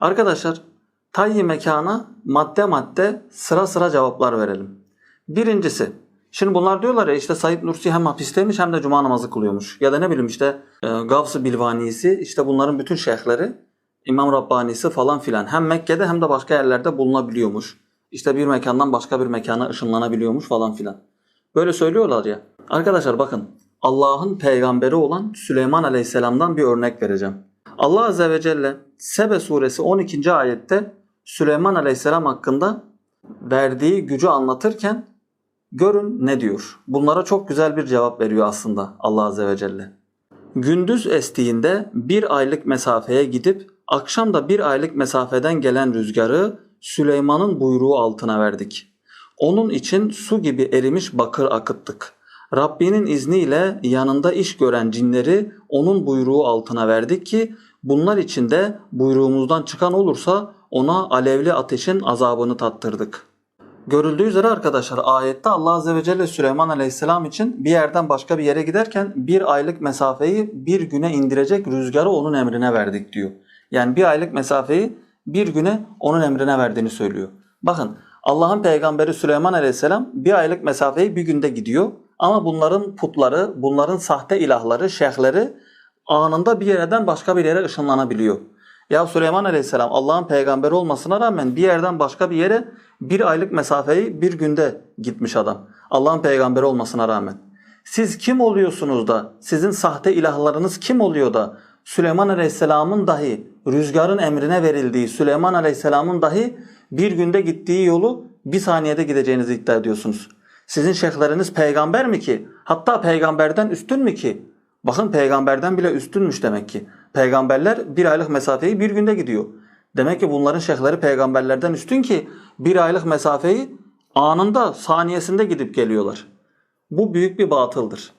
Arkadaşlar tayyi mekana madde madde sıra sıra cevaplar verelim. Birincisi Şimdi bunlar diyorlar ya işte Said Nursi hem hapisteymiş hem de cuma namazı kılıyormuş. Ya da ne bileyim işte e, Gavs-ı Bilvanisi işte bunların bütün şeyhleri İmam Rabbanisi falan filan hem Mekke'de hem de başka yerlerde bulunabiliyormuş. İşte bir mekandan başka bir mekana ışınlanabiliyormuş falan filan. Böyle söylüyorlar ya. Arkadaşlar bakın Allah'ın peygamberi olan Süleyman Aleyhisselam'dan bir örnek vereceğim. Allah Azze ve Celle Sebe suresi 12. ayette Süleyman Aleyhisselam hakkında verdiği gücü anlatırken görün ne diyor. Bunlara çok güzel bir cevap veriyor aslında Allah Azze ve Celle. Gündüz estiğinde bir aylık mesafeye gidip akşam da bir aylık mesafeden gelen rüzgarı Süleyman'ın buyruğu altına verdik. Onun için su gibi erimiş bakır akıttık. Rabbinin izniyle yanında iş gören cinleri onun buyruğu altına verdik ki bunlar içinde buyruğumuzdan çıkan olursa ona alevli ateşin azabını tattırdık. Görüldüğü üzere arkadaşlar ayette Allah Azze ve Celle Süleyman Aleyhisselam için bir yerden başka bir yere giderken bir aylık mesafeyi bir güne indirecek rüzgarı onun emrine verdik diyor. Yani bir aylık mesafeyi bir güne onun emrine verdiğini söylüyor. Bakın Allah'ın peygamberi Süleyman Aleyhisselam bir aylık mesafeyi bir günde gidiyor. Ama bunların putları, bunların sahte ilahları, şeyhleri anında bir yerden başka bir yere ışınlanabiliyor. Ya Süleyman Aleyhisselam Allah'ın peygamberi olmasına rağmen bir yerden başka bir yere bir aylık mesafeyi bir günde gitmiş adam. Allah'ın peygamberi olmasına rağmen. Siz kim oluyorsunuz da, sizin sahte ilahlarınız kim oluyor da Süleyman Aleyhisselam'ın dahi rüzgarın emrine verildiği Süleyman Aleyhisselam'ın dahi bir günde gittiği yolu bir saniyede gideceğinizi iddia ediyorsunuz. Sizin şeyhleriniz peygamber mi ki? Hatta peygamberden üstün mü ki? Bakın peygamberden bile üstünmüş demek ki. Peygamberler bir aylık mesafeyi bir günde gidiyor. Demek ki bunların şeyhleri peygamberlerden üstün ki bir aylık mesafeyi anında saniyesinde gidip geliyorlar. Bu büyük bir batıldır.